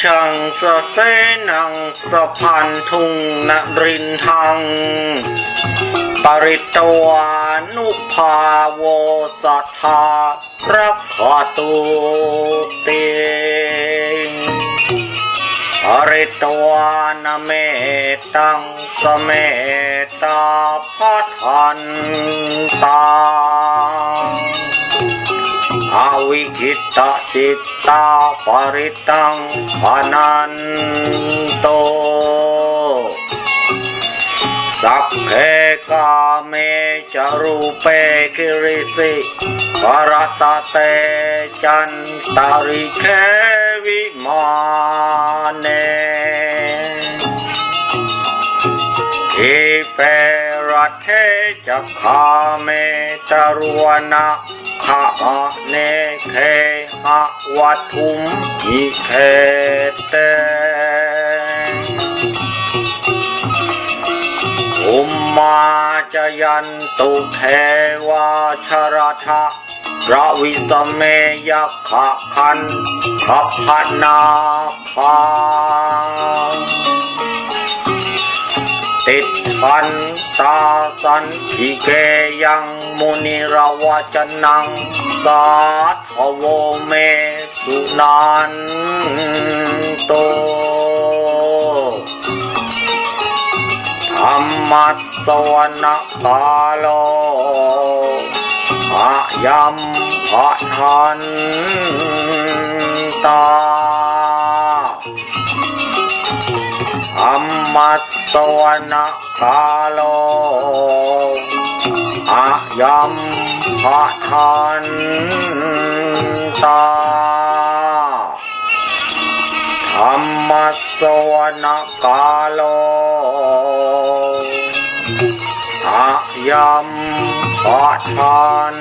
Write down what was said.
ชังสะเสนังสะพันทุงนรินทัง ปริตวานุภาโวสัทธารักขตุเตปริตวานเมตังสเมตาพัทันตา วิกิตาจิตตาปริตังอนันโตสัพเพกาเมจารูเปกิริสิกรตเตจันตาริเควิมา เทจักขาเมตรวนะขะเนเคหะวัตุมิเคเตอุมมาจยันตุเทวาชรทะระวิสเมยักขะคันขัพพนาคา สันทิเกยังมุนิราวจนัง สาธโวเมสุนันโตธรรมัสสวนกาโลอายัมพะทันตา อัมมัสสวนกาโลอายัมพะทันตาธรรมัสสวนกาโลอายัมพะทัน